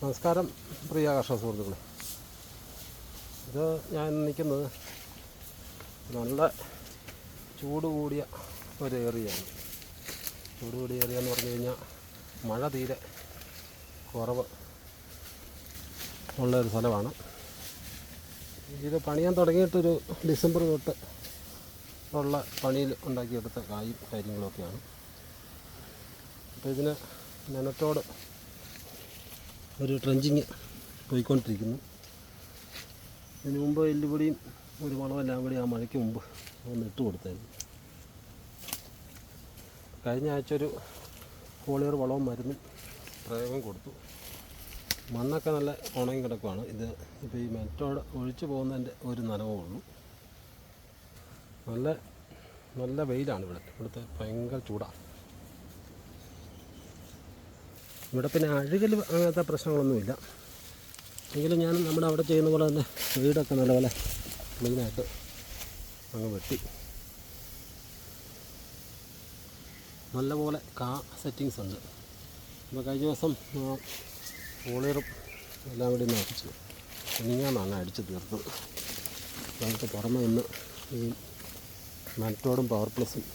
നമസ്കാരം പ്രിയ കർഷക സുഹൃത്തുക്കളെ. ഇത് ഞാൻ നിൽക്കുന്നത് നല്ല ചൂട് കൂടിയ ഒരു ഏറിയാണ് ചൂട് കൂടിയ ഏറിയ എന്ന് പറഞ്ഞു കഴിഞ്ഞാൽ മഴ തീരെ കുറവ് ഉള്ള ഒരു സ്ഥലമാണ്. ഇത് പണിയാൻ തുടങ്ങിയിട്ടൊരു ഡിസംബർ തൊട്ട് ഉള്ള പണിയിൽ ഉണ്ടാക്കിയെടുത്ത കായും കാര്യങ്ങളൊക്കെയാണ്. അപ്പോൾ ഇതിന് നനത്തോട് ഒരു ട്രെഞ്ചിങ് പോയിക്കൊണ്ടിരിക്കുന്നു. അതിന് മുമ്പ് എല്ലുപൊടിയും ഒരു വളമെല്ലാം കൂടി ആ മഴയ്ക്ക് മുമ്പ് ഒന്ന് ഇട്ട് കൊടുത്തായിരുന്നു. കഴിഞ്ഞ ആഴ്ച ഒരു ഹോളിയർ വളവും മരുന്നും പ്രയോഗം കൊടുത്തു. മണ്ണൊക്കെ നല്ല ഉണങ്ങി കിടക്കുവാണ്. ഇത് ഇപ്പോൾ ഈ മെറ്റോട് ഒഴിച്ചു പോകുന്നതിന്റെ ഒരു നനവേ ഉള്ളൂ. നല്ല നല്ല വെയിലാണ് ഇവിടെ. ഇവിടുത്തെ ഭയങ്കര ചൂടാണ് ഇവിടെ പിന്നെ അഴുകൽ അങ്ങനത്തെ പ്രശ്നങ്ങളൊന്നുമില്ല. എങ്കിലും ഞാൻ നമ്മുടെ അവിടെ ചെയ്യുന്ന പോലെ തന്നെ വീടൊക്കെ നല്ലപോലെ ക്ലീനായിട്ട് അങ്ങ് വെട്ടി. നല്ലപോലെ കാ സെറ്റിങ്സ് ഉണ്ട്. അപ്പോൾ കഴിഞ്ഞ ദിവസം പോളിയറും എല്ലാം കൂടി ഒന്ന് അടിച്ചു. അങ്ങ് അടിച്ച് തീർത്തത് നമുക്ക് പുറമെ നിന്ന് ഈ മറ്റോടും പവർ പ്ലസും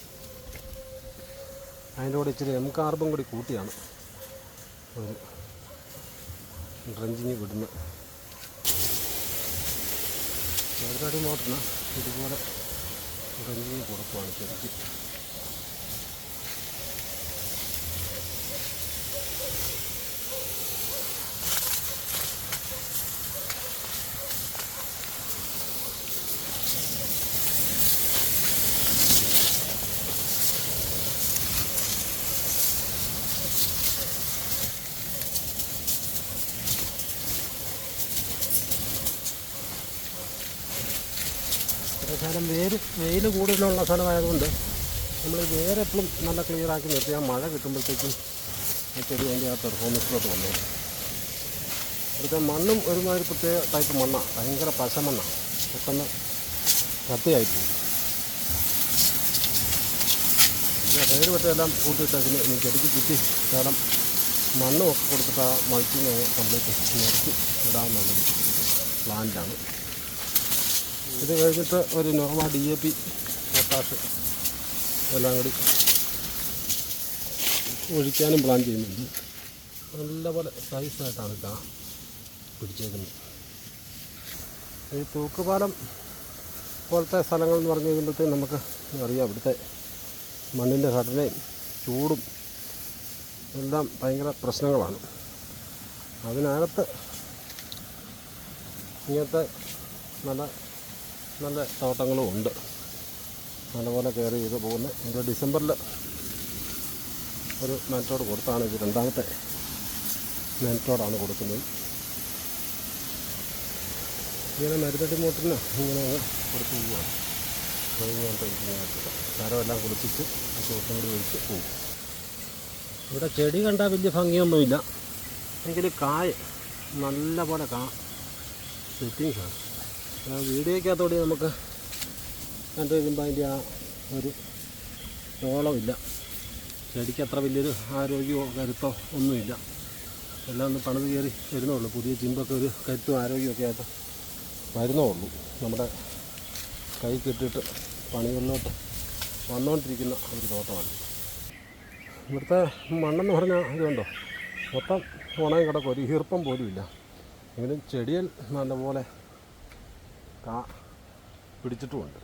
അതിന്റെ കൂടെ ഇച്ചിരി എം കാർബും കൂടി കൂട്ടിയാണ്. ഒരു ഡ്രഞ്ചിങ് വിടുന്ന ചെറുതായിട്ട് മോട്ടറിന് ഇതുപോലെ ഡ്രഞ്ചിങ് കൊടുക്കുവാണ് ശരിക്കും. ശകലം വേര് വെയിൽ കൂടുതലുള്ള സ്ഥലമായതുകൊണ്ട് നമ്മൾ വേരെപ്പോഴും നല്ല ക്ലിയർ ആക്കി നിർത്തി. ആ മഴ കിട്ടുമ്പോഴത്തേക്കും ആ ചെടി അതിന്റെ ആ പെർഫോമൻസിലോട്ട് വന്നു. ഇവിടുത്തെ മണ്ണും ഒരുമാതിരി പ്രത്യേക ടൈപ്പ് മണ്ണാണ് ഭയങ്കര പശമണ്ണാണ് പെട്ടെന്ന് കത്തിയായിപ്പോയി പിന്നെ പേര് പറ്റെല്ലാം കൂട്ടിയിട്ടേക്കുന്ന ഇനി ചെടിക്ക് ചുറ്റി കാരണം മണ്ണും ഒക്കെ കൊടുത്തിട്ട് ആ മൾച്ചിങ് കംപ്ലീറ്റ് നിർത്തി ഇടാമെന്നുള്ളൊരു പ്ലാന്റാണ് ഇത് കഴിഞ്ഞിട്ട് ഒരു നോർമ ഡി എ പി പൊട്ടാഷ് എല്ലാം കൂടി ഒഴിക്കാനും പ്ലാൻ ചെയ്യുന്നുണ്ട്. നല്ലപോലെ സൈസായിട്ടാണ് കാ പിടിച്ചേക്കുന്നത്. ഈ തൂക്കുപാലം പോലത്തെ സ്ഥലങ്ങൾ എന്ന് പറഞ്ഞു കഴിയുമ്പോഴത്തേക്കും നമുക്ക് അറിയാം ഇവിടുത്തെ മണ്ണിന്റെ ഘടനയും ചൂടും എല്ലാം ഭയങ്കര പ്രശ്നങ്ങളാണ്. അതിനകത്ത് ഇങ്ങനത്തെ നല്ല നല്ല തോട്ടങ്ങളും ഉണ്ട്. നല്ലപോലെ കയറി ചെയ്ത് പോകുന്ന. ഇത് ഡിസംബറിൽ ഒരു മെറ്റോഡ് കൊടുത്താണ് ഇത് രണ്ടാമത്തെ മെറ്റോഡാണ് കൊടുക്കുന്നത്. ഇങ്ങനെ മരുന്നടി മോട്ടറിന് ഇങ്ങനെ കൊടുത്തു പോവുകയാണ്. സാരമെല്ലാം കുളിപ്പിച്ച് ആ ചോട്ടം കൂടി ഒഴിച്ച് പോകും ഇവിടെ ചെടി കണ്ടാൽ വലിയ ഭംഗിയൊന്നുമില്ല. എങ്കിൽ കായ നല്ലപോലെ കാ സെറ്റിങ്സാണ് വീഡിയോയ്ക്കകത്തോടെ നമുക്ക് കണ്ടു കഴിയുമ്പോൾ അതിന്റെ ആ ഒരു ഓളമില്ല ചെടിക്ക് അത്ര വലിയൊരു ആരോഗ്യമോ കരുത്തോ ഒന്നുമില്ല. എല്ലാം ഒന്ന് പണിത് കയറി വരുന്നുള്ളൂ. പുതിയ ചിമ്പൊക്കെ ഒരു കരുത്തും ആരോഗ്യമൊക്കെ ആയിട്ട് വരുന്നേ ഉള്ളൂ നമ്മുടെ കൈ കെട്ടിയിട്ട് പണികളിലോട്ട് വന്നുകൊണ്ടിരിക്കുന്ന ഒരു തോട്ടമാണ്. ഇവിടുത്തെ മണ്ണെന്ന് പറഞ്ഞാൽ ഇതുണ്ടോ? മൊത്തം ഉണങ്ങി കിടക്കും ഒരു ഈർപ്പം പോലും ഇല്ല എങ്കിലും ചെടിയിൽ നല്ലപോലെ കാ പിടിച്ചിട്ടുമുണ്ട്.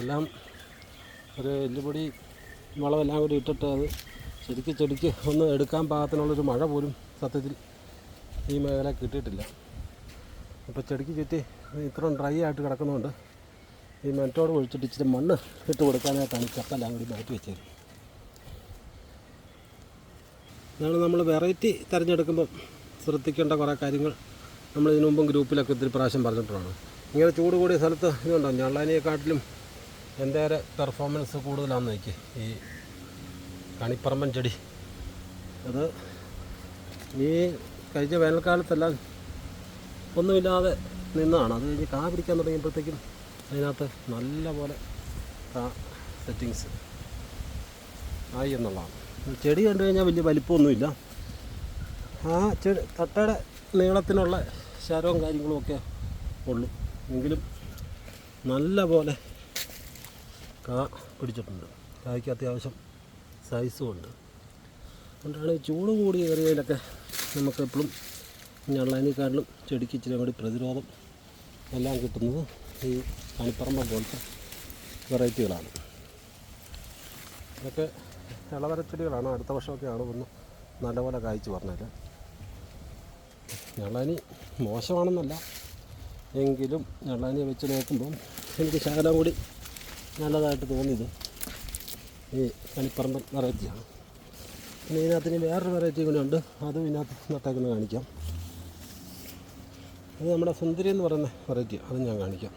എല്ലാം ഒരു എല്ലുപൊടി വളമെല്ലാം കൂടി ഇട്ടിട്ട് അത് ശരിക്ക് ചെടിക്ക് ഒന്ന് എടുക്കാൻ പാകത്തിനുള്ളൊരു മഴ പോലും സത്യത്തിൽ ഈ മേഖല കിട്ടിയിട്ടില്ല. അപ്പോൾ ചെടിക്ക് ചുറ്റി ഇത്രയും ഡ്രൈ ആയിട്ട് കിടക്കുന്നതുകൊണ്ട് ഈ മെറ്റോട് ഒഴിച്ചിട്ട് ഇച്ചിരി മണ്ണ് ഇട്ട് കൊടുക്കാനായിട്ടാണ് ചക്കെല്ലാം കൂടി മാറ്റി വെച്ചത്. ഇതാണ് നമ്മൾ വെറൈറ്റി തിരഞ്ഞെടുക്കുമ്പോൾ ശ്രദ്ധിക്കേണ്ട കുറേ കാര്യങ്ങൾ. നമ്മൾ ഇതിനു മുമ്പും ഗ്രൂപ്പിലൊക്കെ ഒത്തിരി പ്രാവശ്യം പറഞ്ഞിട്ടുള്ളതാണ്. ഇങ്ങനെ ചൂട് കൂടിയ സ്ഥലത്ത് ഇതുണ്ടോ? ഞള്ളാനിയെക്കാട്ടിലും എന്തേറെ പെർഫോമൻസ് കൂടുതലാണെന്ന് നോക്കി ഈ കണിപ്പറമ്പൻ ചെടി. അത് ഈ കഴിഞ്ഞ വേനൽക്കാലത്തെല്ലാം ഒന്നുമില്ലാതെ നിന്നതാണ്. അത് കഴിഞ്ഞ് കാ പിടിക്കാൻ തുടങ്ങിയപ്പോഴത്തേക്കും അതിനകത്ത് നല്ല പോലെ കാ സെറ്റിങ്സ് ആയി എന്നുള്ളതാണ്. ചെടി കണ്ടു കഴിഞ്ഞാൽ വലിയ വലിപ്പമൊന്നുമില്ല. ആ ചെടി തട്ടയുടെ നീളത്തിനുള്ള ശരവും കാര്യങ്ങളുമൊക്കെ ഉള്ളു. എങ്കിലും നല്ല പോലെ കാ പിടിച്ചിട്ടുണ്ട്. കായ്ക്ക് അത്യാവശ്യം സൈസും ഉണ്ട്. അതുകൊണ്ടാണ് ചൂട് കൂടി കയറിയതിലൊക്കെ നമുക്കെപ്പോഴും ഞള്ളതിനേക്കാട്ടിലും ചെടിക്ക് ഇച്ചിരി കൂടി പ്രതിരോധം എല്ലാം കിട്ടുന്നത് ഈ കണിപ്പറമ്പ പോലത്തെ വെറൈറ്റികളാണ് ഇതൊക്കെ ഇളവര ചെടികളാണ് അടുത്ത വർഷമൊക്കെയാണ് ഒന്ന് നല്ലപോലെ കായ്ച്ചു പറഞ്ഞാൽ ഞള്ളാനി മോശമാണെന്നല്ല. എങ്കിലും ഞള്ളാനിയെ വെച്ച് നോക്കുമ്പോൾ എനിക്ക് ശകലം കൂടി നല്ലതായിട്ട് തോന്നിയത് ഈ കണിപ്പറമ്പൻ വെറൈറ്റിയാണ്. പിന്നെ ഇതിനകത്ത് ഇനി വേറൊരു വെറൈറ്റി കൂടി ഉണ്ട്. അതും ഇതിനകത്ത് നട്ടേക്കുന്നത് കാണിക്കാം. അത് നമ്മുടെ സുന്ദരി എന്ന് പറയുന്ന വെറൈറ്റി. അതും ഞാൻ കാണിക്കാം.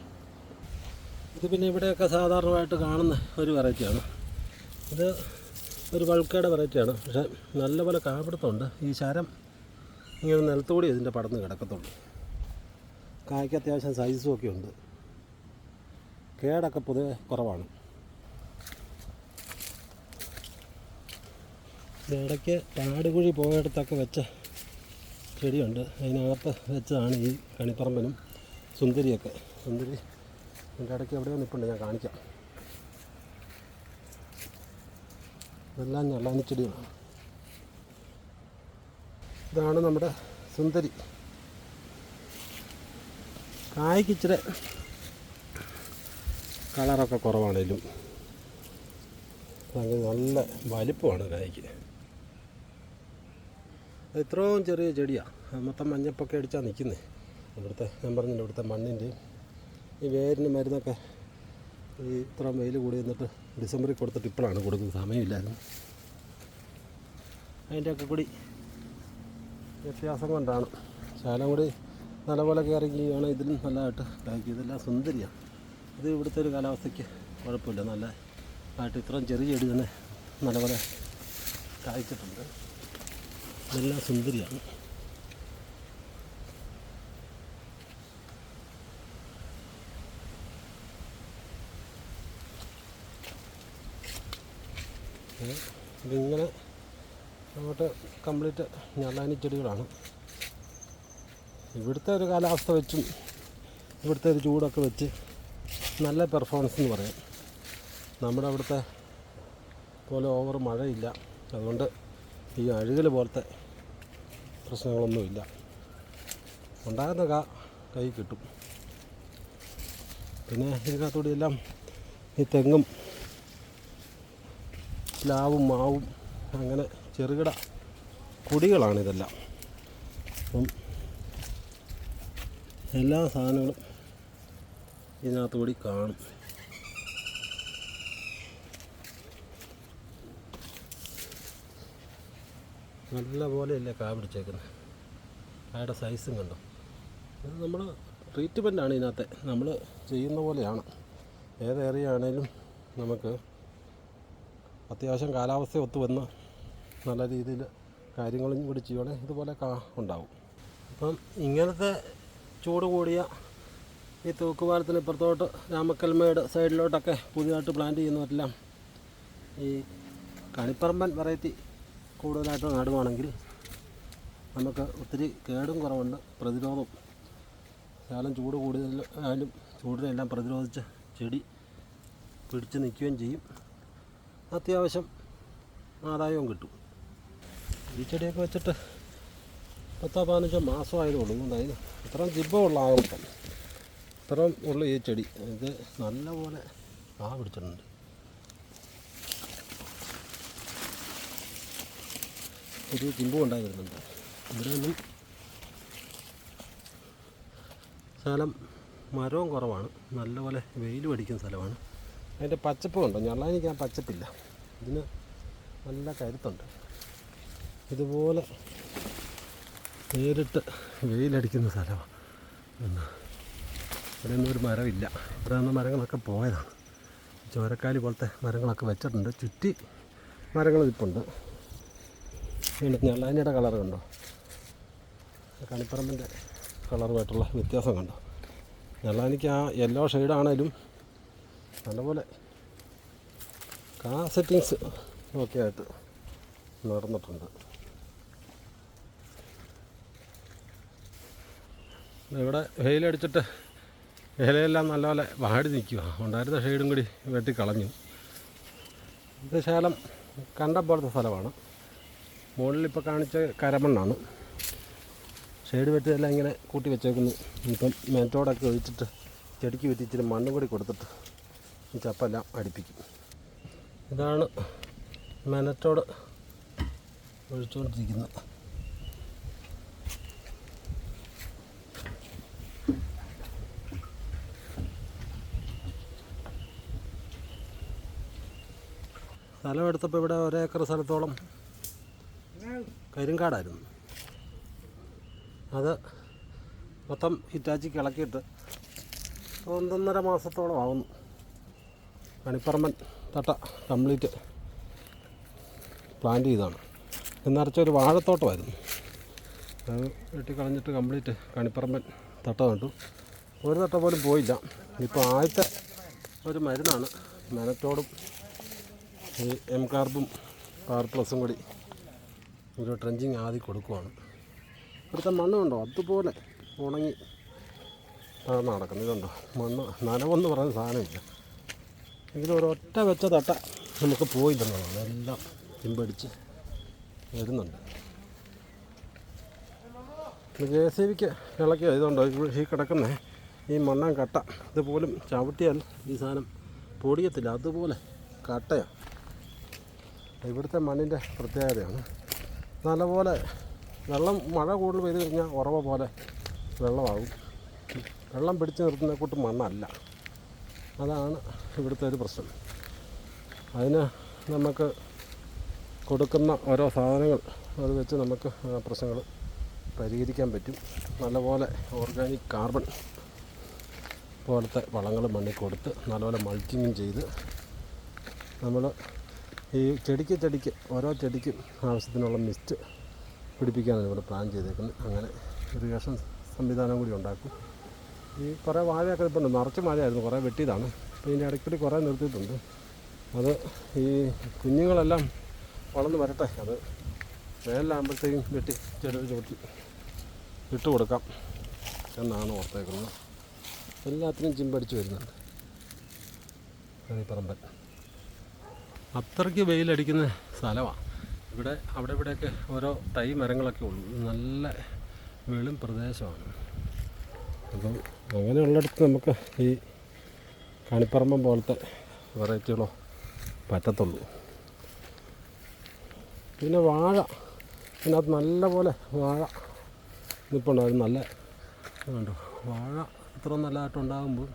ഇത് പിന്നെ ഇവിടെയൊക്കെ സാധാരണമായിട്ട് കാണുന്ന ഒരു വെറൈറ്റിയാണ്. ഇത് ഒരു വൾക്കയുടെ വെറൈറ്റിയാണ് പക്ഷേ നല്ലപോലെ കാപിടുത്തമുണ്ട് ഈ ശരം ഇങ്ങനെ നിലത്തുകൂടി ഇതിന്റെ പടന്ന് കിടക്കത്തുള്ളൂ കായ്ക്ക് അത്യാവശ്യം സൈസും ഒക്കെ ഉണ്ട്. കേടൊക്കെ പൊതുവെ കുറവാണ്. ഇടയ്ക്ക് പാടുകുഴി പോയിടത്തൊക്കെ വെച്ച ചെടിയുണ്ട്. അതിനകത്ത് വെച്ചതാണ് ഈ കണിപ്പറമ്പനും സുന്ദരിയൊക്കെ. സുന്ദരി എന്റെ ഇടയ്ക്ക് എവിടെയോ നിൽപ്പുണ്ട് ഞാൻ കാണിക്കാം. ഇതെല്ലാം ഞെള്ളാനി ചെടികളാണ് ഇതാണ് നമ്മുടെ സുന്ദരി. കായ്ക്ക് ഇച്ചിരി കളറൊക്കെ കുറവാണേലും. നല്ല വലിപ്പമാണ് കായ്ക്ക്. ഇത്രയും ചെറിയ ചെടിയാണ് മൊത്തം മഞ്ഞപ്പൊക്കെ അടിച്ചാൽ നിൽക്കുന്നത് ഇവിടുത്തെ ഞാൻ പറഞ്ഞില്ല ഇവിടുത്തെ മണ്ണിന്റെയും ഈ വേരിന് മരുന്നൊക്കെ ഈ ഇത്ര വെയിൽ കൂടി നിന്നിട്ട് ഡിസംബറിൽ കൊടുത്തിട്ട് ഇപ്പോഴാണ് കൊടുക്കുന്നത്. സമയമില്ലായിരുന്നു. അതിന്റെയൊക്കെ കൂടി വ്യത്യാസം കൊണ്ടാണ്. ശാലം കൂടി നല്ലപോലെ കയറിക്കുകയാണ് ഇതിലും നല്ലതായിട്ട് ഇതാക്കി ഇതെല്ലാം സുന്ദരിയാണ് ഇത് ഇവിടുത്തെ ഒരു കാലാവസ്ഥയ്ക്ക് കുഴപ്പമില്ല. നല്ല ആയിട്ട് ഇത്രയും ചെറിയ ചെടി തന്നെ നല്ലപോലെ കായ്ച്ചിട്ടുണ്ട്. ഇതെല്ലാം സുന്ദരിയാണ്. ഇതിങ്ങനെ അങ്ങോട്ട് കംപ്ലീറ്റ് ഞാനി ചെടികളാണ്. ഇവിടുത്തെ ഒരു കാലാവസ്ഥ വെച്ചും ഇവിടുത്തെ ഒരു ചൂടൊക്കെ വെച്ച് നല്ല പെർഫോമൻസ് എന്ന് പറയാം. നമ്മുടെ അവിടുത്തെ പോലെ ഓവർ മഴയില്ല. അതുകൊണ്ട് ഈ അഴുകൽ പോലത്തെ പ്രശ്നങ്ങളൊന്നുമില്ല. ഉണ്ടാകുന്ന കാ കൈ കിട്ടും. പിന്നെ ഇതിനകത്തൂടെ എല്ലാം ഈ തെങ്ങും പ്ലാവും മാവും അങ്ങനെ ചെറുകിട കുടികളാണ് ഇതെല്ലാം അപ്പം എല്ലാ സാധനങ്ങളും ഇതിനകത്ത് കൂടി കാണും. നല്ല പോലെയല്ലേ കാ പിടിച്ചേക്കുന്നത് കായുടെ സൈസും കണ്ടോ? ഇത് നമ്മൾ ട്രീറ്റ്മെന്റാണ് ഇതിനകത്തെ. നമ്മൾ ചെയ്യുന്ന പോലെയാണ്. ഏത് ഏറിയ ആണേലും നമുക്ക് അത്യാവശ്യം കാലാവസ്ഥ ഒത്തു വന്ന് നല്ല രീതിയിൽ കാര്യങ്ങളും കൂടി ചെയ്യുവാണെങ്കിൽ ഇതുപോലെ കാ ഉണ്ടാവും. അപ്പം ഇങ്ങനത്തെ ചൂട് കൂടിയ ഈ തൂക്കുപാലത്തിന് ഇപ്പുറത്തോട്ട് രാമക്കൽമേട് സൈഡിലോട്ടൊക്കെ പുതിയതായിട്ട് പ്ലാന്റ് ചെയ്യുന്നവരെല്ലാം ഈ കണിപ്പറമ്പൻ വെറൈറ്റി കൂടുതലായിട്ട് നടുവാണെങ്കിൽ നമുക്ക് ഒത്തിരി കേടും കുറവുണ്ട്. പ്രതിരോധം ശാലം ചൂട് കൂടുതൽ ആയാലും ചൂടിനെല്ലാം പ്രതിരോധിച്ച് ചെടി പിടിച്ച് നിൽക്കുകയും ചെയ്യും. അത്യാവശ്യം ആദായവും കിട്ടും. ഈ ചെടിയൊക്കെ വെച്ചിട്ട് പത്തോ പതിനഞ്ചോ മാസമായതേ അതായത് ഇത്രയും ജിബമുള്ള ആകട്ടം ഇത്രയും ഉള്ള ഈ ചെടി. ഇത് നല്ലപോലെ ആ പിടിച്ചിട്ടുണ്ട്. ഒരു ചിമ്പും ഉണ്ടായി വരുന്നുണ്ട് ഇവിടെ ഒന്നും സ്ഥലം മരവും കുറവാണ്. നല്ലപോലെ വെയിൽ പഠിക്കുന്ന സ്ഥലമാണ്. അതിന്റെ പച്ചപ്പ് കണ്ടോ? ഞള്ളാനിക്ക് ആ പച്ചപ്പില്ല. ഇതിന് നല്ല കരുത്തുണ്ട്. ഇതുപോലെ നേരിട്ട് വെയിലടിക്കുന്ന സ്ഥലമാണ് ഇവിടെ ഒരു മരമില്ല ഇവിടെ നിന്ന് മരങ്ങളൊക്കെ പോയതാണ്. ചോരക്കാലി പോലത്തെ മരങ്ങളൊക്കെ വെച്ചിട്ടുണ്ട്. ചുറ്റി മരങ്ങൾ വീണ്ടും ഞള്ളാനിയുടെ കളർ കണ്ടോ? കണിപ്പറമ്പിന്റെ കളറുമായിട്ടുള്ള വ്യത്യാസം കണ്ടോ? ഞള്ളാനിക്ക് ആ യെല്ലോ ഷെയ്ഡാണേലും നല്ലപോലെ. കാ സെറ്റിങ്സ് ഒക്കെ ആയിട്ട് നടന്നിട്ടുണ്ട്. ഇവിടെ വെയിലടിച്ചിട്ട് ഇലയെല്ലാം നല്ലപോലെ വാടി നിൽക്കുക ഉണ്ടായിരുന്ന ഷെയ്ഡും കൂടി വെട്ടിക്കളഞ്ഞു ഇത് ശേലം കണ്ട പോലത്തെ സ്ഥലമാണ്. മുകളിൽ ഇപ്പോൾ കാണിച്ച കരമണ്ണാണ്. ഷെയ്ഡ് വെട്ടിയെല്ലാം ഇങ്ങനെ കൂട്ടി വെച്ചേക്കുന്നു. ഇപ്പം മേറ്റോടൊക്കെ ഒഴിച്ചിട്ട് ചെടിക്ക് വെറ്റിച്ചിട്ട് മണ്ണും കൂടി കൊടുത്തിട്ട് ഈ ചപ്പെല്ലാം അടുപ്പിക്കും. ഇതാണ് മെനറ്റോട് ഒഴിച്ചുകൊണ്ടിരിക്കുന്നത്. സ്ഥലം എടുത്തപ്പോൾ ഇവിടെ ഒരേക്കർ സ്ഥലത്തോളം കരിങ്കാടായിരുന്നു. അത് മൊത്തം ഹിറ്റാച്ചിക്ക് ഇളക്കിയിട്ട് ഒന്നൊന്നര മാസത്തോളം ആവുന്നു കണിപ്പറമ്പൻ തട്ട കംപ്ലീറ്റ് പ്ലാന്റ് ചെയ്താണ് ഒരു വാഴത്തോട്ടമായിരുന്നു. അത് വെട്ടിക്കളഞ്ഞിട്ട് കംപ്ലീറ്റ് കണിപ്പറമ്പൻ തട്ട കണ്ടു ഒരു തട്ട പോലും പോയില്ല. ഇപ്പോൾ ആദ്യത്തെ ഒരു മരുന്നാണ്. മെനറ്റോടും ഈ എം കാർബും പവർ പ്ലസും കൂടി ഒരു ട്രെഞ്ചിങ് ആദ്യം കൊടുക്കുവാണ്. ഇവിടുത്തെ മണ്ണുണ്ടോ അതുപോലെ ഉണങ്ങി നടക്കുന്നത് നടക്കുന്നു. ഇതുണ്ടോ? മണ്ണ് നനവെന്ന് പറയുന്ന സാധനമില്ല. എങ്കിലും ഒരൊറ്റ വെച്ച തട്ട നമുക്ക് പോയി പോയില്ലെന്നുള്ളതാണ് എല്ലാം തിമ്പടിച്ച് വരുന്നുണ്ട്. ജെ സി ബിക്ക് ഇളക്കിയ ഇതുണ്ടോ ഈ കിടക്കുന്ന. ഈ മണ്ണാൻ കട്ട. ഇതുപോലും ചവിട്ടിയാൽ ഈ സാധനം പൊടിയത്തില്ല. അതുപോലെ കട്ടയാണ് ഇവിടുത്തെ മണ്ണിന്റെ പ്രത്യേകതയാണ്. നല്ലപോലെ വെള്ളം മഴ കൂടുതൽ പെയ്ത് കഴിഞ്ഞാൽ ഉറവ പോലെ വെള്ളമാകും. വെള്ളം പിടിച്ച് നിർത്തുന്ന കൂട്ട് മണ്ണല്ല. അതാണ് ഇവിടുത്തെ ഒരു പ്രശ്നം. അതിന് നമുക്ക് കൊടുക്കുന്ന ഓരോ സാധനങ്ങൾ അത് വെച്ച് നമുക്ക് പ്രശ്നങ്ങൾ പരിഹരിക്കാൻ പറ്റും. നല്ലപോലെ ഓർഗാനിക് കാർബൺ പോലത്തെ വളങ്ങൾ മണ്ണിൽ കൊടുത്ത് നല്ലപോലെ മൾച്ചിങ്ങും ചെയ്ത് നമ്മൾ ഈ ചെടിക്ക് ചെടിക്ക് ഓരോ ചെടിക്കും ആവശ്യത്തിനുള്ള മിസ്റ്റ് പിടിപ്പിക്കാനാണ് ഇവിടെ പ്ലാൻ ചെയ്തേക്കുന്നത്. അങ്ങനെ ഇറിഗേഷൻ സംവിധാനം കൂടി ഉണ്ടാക്കും. ഈ കുറേ വാഴയൊക്കെ ഇപ്പോൾ നിറച്ച് മഴയായിരുന്നു കുറേ വെട്ടിയതാണ്. ഇതിന്റെ ഇടയ്ക്കൂടി കുറേ നിർത്തിയിട്ടുണ്ട്. അത് ഈ കുഞ്ഞുങ്ങളെല്ലാം വളർന്ന് വരട്ടെ. അത് വേനലാകുമ്പോഴത്തേക്കും വെട്ടി ചെടി ചുവട്ടി ഇട്ട് കൊടുക്കാം എന്നാണ് ഓർത്തേക്കുന്നത്. എല്ലാത്തിനും ചിമ്പടിച്ച് വരുന്നുണ്ട്. പറമ്പൻ. അത്രയ്ക്ക് വെയിലടിക്കുന്ന സ്ഥലമാണ് ഇവിടെ അവിടെ ഇവിടെയൊക്കെ ഓരോ തൈ മരങ്ങളൊക്കെ ഉള്ളു. നല്ല വെളും പ്രദേശമാണ്. അപ്പം അങ്ങനെയുള്ളിടത്ത് നമുക്ക് ഈ കണിപ്പറമ്പം പോലത്തെ വെറൈറ്റികളോ പറ്റത്തുള്ളൂ. പിന്നെ വാഴ. ഇതിനകത്ത് നല്ല പോലെ വാഴ നിൽപ്പുണ്ടായിരുന്നു നല്ല കണ്ടോ? വാഴ ഇത്ര നല്ലതായിട്ടുണ്ടാകുമ്പോൾ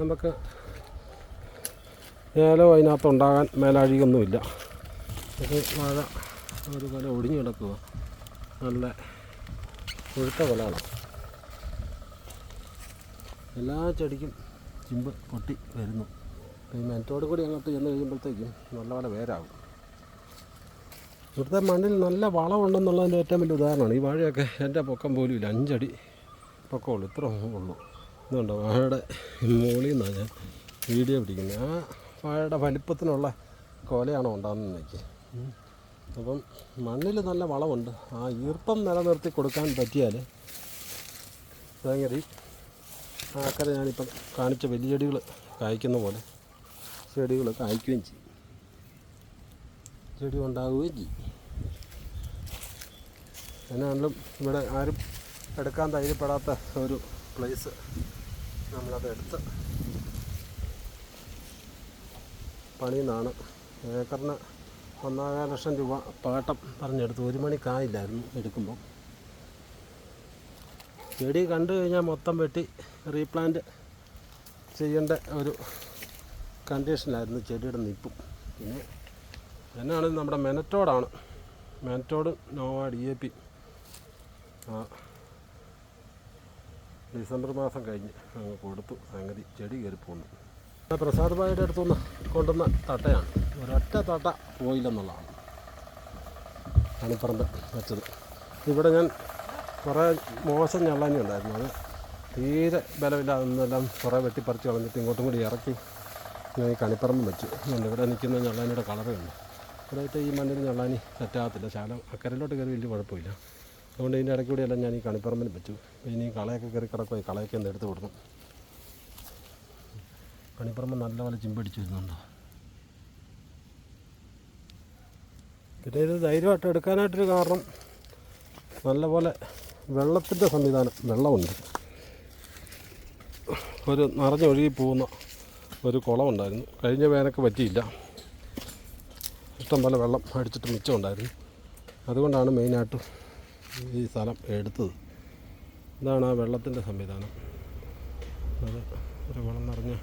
നമുക്ക് ഏലോ അതിനകത്ത് ഉണ്ടാകാൻ മേലാഴികൊന്നുമില്ല ഇത് വാഴ കൊല ഒടിഞ്ഞു കിടക്കുക നല്ല കൊഴുത്ത കൊലാണ് എല്ലാ ചെടിക്കും ചിമ്പ് പൊട്ടി വരുന്നു. ഈ മെന്റോട് കൂടി അങ്ങോട്ട് ചെന്ന് കഴിയുമ്പോഴത്തേക്കും നല്ലപോലെ വേരാകും. ഇവിടുത്തെ മണ്ണിൽ നല്ല വളമുണ്ടെന്നുള്ളതിന്റെ ഏറ്റവും വലിയ ഉദാഹരണമാണ്. ഈ വാഴയൊക്കെ എന്റെ പൊക്കം പോലും ഇല്ല. അഞ്ചടി പൊക്കമുള്ളൂ. ഇത്ര ഉള്ളൂ. ഇതുണ്ടോ? വാഴയുടെ മുകളിൽ നിന്നാണ് ഞാൻ വീഡിയോ പിടിക്കുന്നത്. ആ വാഴയുടെ വലിപ്പത്തിനുള്ള കോലയാണോ ഉണ്ടാകുന്നത് എനിക്ക് അപ്പം മണ്ണിൽ നല്ല വളമുണ്ട്. ആ ഈർപ്പം നിലനിർത്തി കൊടുക്കാൻ പറ്റിയാൽ ഭയങ്കര ആക്കരെ ഞാനിപ്പം കാണിച്ച വലിയ ചെടികൾ കായ്ക്കുന്ന പോലെ ചെടികൾ കായ്ക്കുകയും ചെയ്യും. ചെടി ഉണ്ടാവുകയും ചെയ്യും. എന്നാണെങ്കിലും ഇവിടെ ആരും എടുക്കാൻ ധൈര്യപ്പെടാത്ത ഒരു പ്ലേസ് നമ്മളത് എടുത്ത് പണിയുന്നതാണ്. ഏക്കറിന് ഒന്നാകാര ലക്ഷം രൂപ പാട്ടം പറഞ്ഞെടുത്തു ഒരു മണി കായില്ലായിരുന്നു എടുക്കുമ്പോൾ ചെടി കണ്ടു കഴിഞ്ഞാൽ മൊത്തം വെട്ടി റീപ്ലാന്റ് ചെയ്യേണ്ട ഒരു കണ്ടീഷനായിരുന്നു ചെടിയുടെ നിപ്പും. പിന്നെ എന്നാണ് നമ്മുടെ മെനറ്റോടാണ് മെനറ്റോഡ് നോവ ഡി എ പി ഡിസംബർ മാസം കഴിഞ്ഞ് അങ്ങ് കൊടുത്തു. സംഗതി ചെടി കയറി പോന്നു. പ്രസാദ് ഭായിയുടെ അടുത്തുനിന്ന് കൊണ്ടുവന്ന തട്ടയാണ്. ഒരൊറ്റ തട്ട പോയില്ലെന്നുള്ളതാണ്. അണിപ്പറമ്പ് വെച്ചത്. ഇവിടെ ഞാൻ കുറേ മോശം ഞള്ളാനി ഉണ്ടായിരുന്നു. അത് തീരെ ബലമില്ലാതെല്ലാം കുറേ വെട്ടിപ്പറിച്ച് കളഞ്ഞിട്ട് ഇങ്ങോട്ടും കൂടി ഇറക്കി ഞാൻ ഈ കണിപ്പറമ്പ് വെച്ചു. അതുകൊണ്ട് ഇവിടെ നിൽക്കുന്ന ഞള്ളാനിയുടെ കളറേ കണ്ടു. അതായിട്ട് ഈ മണ്ണിൽ ഞള്ളാനി സെറ്റാകത്തില്ല ശാലം അക്കരയിലോട്ട് കയറി വലിയ കുഴപ്പമില്ല. അതുകൊണ്ട് ഇതിന്റെ ഇടയ്ക്ക് കൂടിയെല്ലാം ഞാൻ ഈ കണിപ്പറമ്പിൽ വെച്ചു. ഇനി കളയൊക്കെ കയറി കിടക്കുമായി കളയൊക്കെ ഒന്ന് എടുത്ത് കൊടുക്കും കണിപ്പറമ്പ് നല്ലപോലെ ചിമ്പടിച്ച് വരുന്നുണ്ടോ പിന്നെ ഇത് ധൈര്യമായിട്ട് എടുക്കാനായിട്ടൊരു കാരണം നല്ലപോലെ വെള്ളത്തിന്റെ സംവിധാനം വെള്ളമുണ്ട്. ഒരു നിറഞ്ഞൊഴുകി പോകുന്ന ഒരു കുളമുണ്ടായിരുന്നു. കഴിഞ്ഞ വേനൊക്കെ പറ്റിയില്ല. ഇഷ്ടം പോലെ വെള്ളം അടിച്ചിട്ട് മിച്ചമുണ്ടായിരുന്നു. അതുകൊണ്ടാണ് മെയിനായിട്ടും ഈ സ്ഥലം എടുത്തത്. ഇതാണ് ആ വെള്ളത്തിന്റെ സംവിധാനം. അത് ഒരു കുളം നിറഞ്ഞ്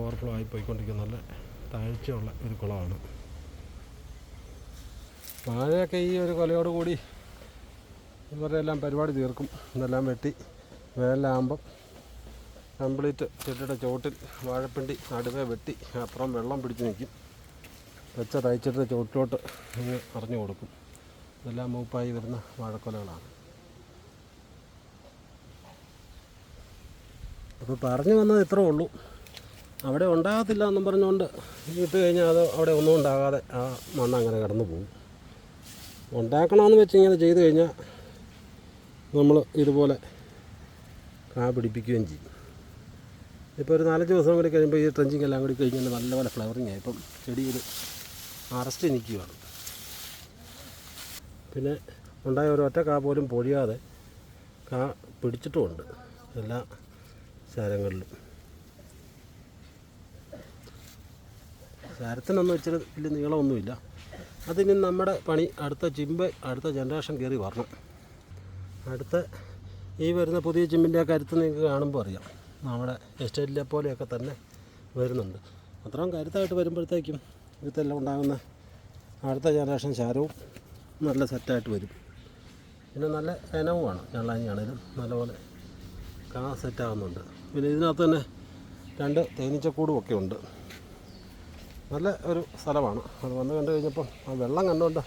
ഓവർഫ്ലോ ആയി പോയിക്കൊണ്ടിരിക്കുന്ന നല്ല താഴ്ചയുള്ള ഒരു കുളമാണ്. താഴെയൊക്കെ ഈ ഒരു കൊലയോട് കൂടി ഇവരുടെ എല്ലാം പരിപാടി തീർക്കും. ഇതെല്ലാം വെട്ടി വേലാകുമ്പം കംപ്ലീറ്റ് ചെടിയുടെ ചുവട്ടിൽ വാഴപ്പിണ്ടി നടുവേ വെട്ടി അപ്പുറം വെള്ളം പിടിച്ച് നിൽക്കും. വെച്ച തയ്ച്ചിട്ട് ചുവട്ടിലോട്ട് ഇങ്ങ് അറിഞ്ഞു കൊടുക്കും. ഇതെല്ലാം മൂപ്പായി വരുന്ന വാഴക്കൊലകളാണ്. അപ്പോൾ പറഞ്ഞു വന്നത് ഇത്രേ ഉള്ളൂ. അവിടെ ഉണ്ടാകത്തില്ല എന്നും പറഞ്ഞുകൊണ്ട് ഇട്ട് കഴിഞ്ഞാൽ അത് അവിടെ ഒന്നും ഉണ്ടാകാതെ ആ മണ്ണ് അങ്ങനെ കിടന്നു പോകും. ഉണ്ടാക്കണമെന്ന് വെച്ച് ഇങ്ങനെ ചെയ്ത് കഴിഞ്ഞാൽ നമ്മൾ ഇതുപോലെ കാ പിടിപ്പിക്കുകയും ചെയ്യും. ഇപ്പോൾ ഒരു നാലഞ്ച് ദിവസം കൂടി കഴിയുമ്പോൾ ഈ ട്രെഞ്ചിങ് എല്ലാം കൂടി കഴിഞ്ഞാൽ നല്ലപോലെ ഫ്ലവറിങ് ആയി. ഇപ്പം ചെടിയിൽ അറസ്റ്റ് നിൽക്കുകയാണ്. പിന്നെ ഉണ്ടായ ഒരു ഒറ്റ കാ പോലും പൊഴിയാതെ കാ പിടിച്ചിട്ടുമുണ്ട് എല്ലാ ശാരങ്ങളിലും സാരത്തിനൊന്നും ഇച്ചിരി വലിയ നീളമൊന്നുമില്ല. അതിന് നമ്മുടെ പണി അടുത്ത ചിമ്പ് അടുത്ത ജനറേഷൻ കയറി വരണം. അടുത്ത ഈ വരുന്ന പുതിയ ചിമ്മിന്റെ കരുത്ത് നിങ്ങൾക്ക് കാണുമ്പോൾ അറിയാം. നമ്മുടെ എസ്റ്റേറ്റിലെ പോലെയൊക്കെ തന്നെ വരുന്നുണ്ട്. അത്രയും കരുത്തായിട്ട് വരുമ്പോഴത്തേക്കും ഇതെല്ലാം ഉണ്ടാകുന്ന അടുത്ത ജനറേഷൻ ചാരവും നല്ല സെറ്റായിട്ട് വരും. പിന്നെ നല്ല ഇനവുമാണ്. ഞള്ളാഞ്ഞാണേലും നല്ലപോലെ കാ സെറ്റാകുന്നുണ്ട് പിന്നെ ഇതിനകത്ത് തന്നെ രണ്ട് തേനീച്ചക്കൂടും ഒക്കെ ഉണ്ട്. നല്ല ഒരു സ്ഥലമാണ്. അത് വന്ന് കണ്ടു കഴിഞ്ഞപ്പം ആ വെള്ളം കണ്ടുകൊണ്ട്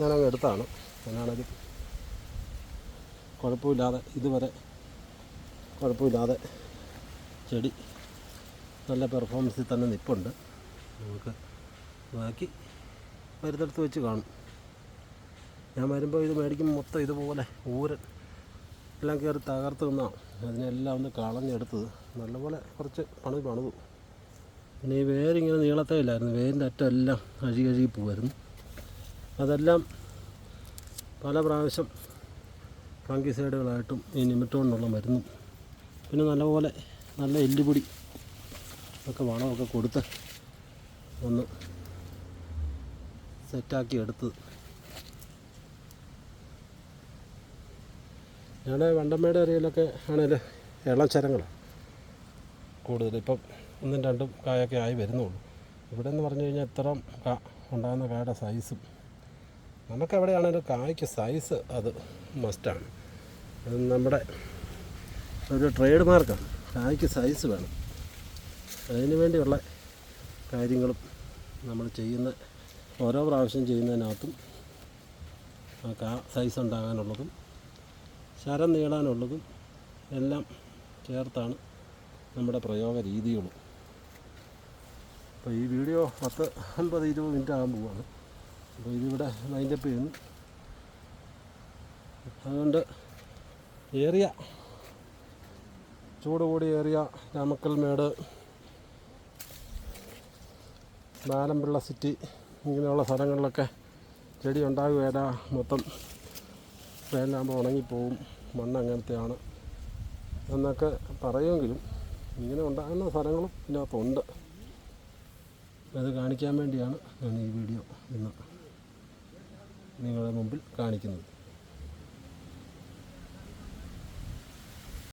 ഞാനങ്ങ് എടുത്താണ്. ഞാനാണേലും കുഴപ്പമില്ലാതെ ഇതുവരെ കുഴപ്പമില്ലാതെ ചെടി നല്ല പെർഫോമൻസിൽ തന്നെ നിൽപ്പുണ്ട് നമുക്ക് ബാക്കി വരുത്തെടുത്ത് വെച്ച് കാണും. ഞാൻ വരുമ്പോൾ ഇത് മേടിക്കുമ്പോൾ മൊത്തം ഇതുപോലെ ഊരൻ എല്ലാം കയറി തകർത്ത് നിന്നാണ് അതിനെല്ലാം ഒന്ന് കളഞ്ഞെടുത്തത്. നല്ലപോലെ കുറച്ച് പണി പണിതു. പിന്നെ ഈ വേരിങ്ങനെ നീളത്തേ ഇല്ലായിരുന്നു. വേരിന്റെ അറ്റം എല്ലാം അഴുകി അഴുകി പോകുമായിരുന്നു അതെല്ലാം പല പ്രാവശ്യം ഫംഗിസൈഡുകളായിട്ടും ഈ നിമിറ്റോണിനുള്ള മരുന്നും പിന്നെ നല്ലപോലെ നല്ല എല്ലുപൊടി ഒക്കെ വളമൊക്കെ കൊടുത്ത് ഒന്ന് സെറ്റാക്കി എടുത്തത് ഞാൻ വണ്ടമ്മയുടെ അരയിലൊക്കെ ആണെങ്കിൽ ഇളച്ചരങ്ങളാണ് കൂടുതൽ ഇപ്പം ഒന്നും രണ്ടും കായൊക്കെ ആയി വരുന്നുള്ളൂ. ഇവിടെ എന്ന് പറഞ്ഞു കഴിഞ്ഞാൽ ഇത്രയും കാ ഉണ്ടാകുന്ന കായുടെ സൈസും നമുക്ക് കായ്ക്ക് സൈസ് അത് മസ്റ്റാണ് നമ്മുടെ ഒരു ട്രേഡ് മാർക്കാണ് കായ്ക്ക് സൈസ് വേണം. അതിന് വേണ്ടിയുള്ള കാര്യങ്ങളും നമ്മൾ ചെയ്യുന്ന ഓരോ പ്രാവശ്യം ചെയ്യുന്നതിനകത്തും ആ കാ സൈസ് ഉണ്ടാകാനുള്ളതും ശരം നീളാനുള്ളതും എല്ലാം ചേർത്താണ് നമ്മുടെ പ്രയോഗ രീതികളും. അപ്പോൾ ഈ വീഡിയോ പത്ത് അൻപത് ഇരുപത് മിനിറ്റ് ആകാൻ പോവാണ്. അപ്പോൾ ഇതിവിടെ വൈൻഡപ്പ് ചെയ്യുന്നു. അതുകൊണ്ട് ഏറിയ. ചൂട് കൂടി ഏറിയ രാമക്കൽമേട് നാലമ്പിള്ള സിറ്റി. ഇങ്ങനെയുള്ള സ്ഥലങ്ങളിലൊക്കെ ചെടി ഉണ്ടാകുകയില്ല മൊത്തം. വേനലാകുമ്പോൾ ഉണങ്ങിപ്പോവും. മണ്ണ് അങ്ങനത്തെയാണ്. എന്നൊക്കെ പറയുമെങ്കിലും ഇങ്ങനെ ഉണ്ടാകുന്ന സ്ഥലങ്ങളും ഇതിനകത്തുണ്ട്. അത് കാണിക്കാൻ വേണ്ടിയാണ് ഞാൻ ഈ വീഡിയോ ഇന്ന് നിങ്ങളുടെ മുമ്പിൽ കാണിക്കുന്നത്.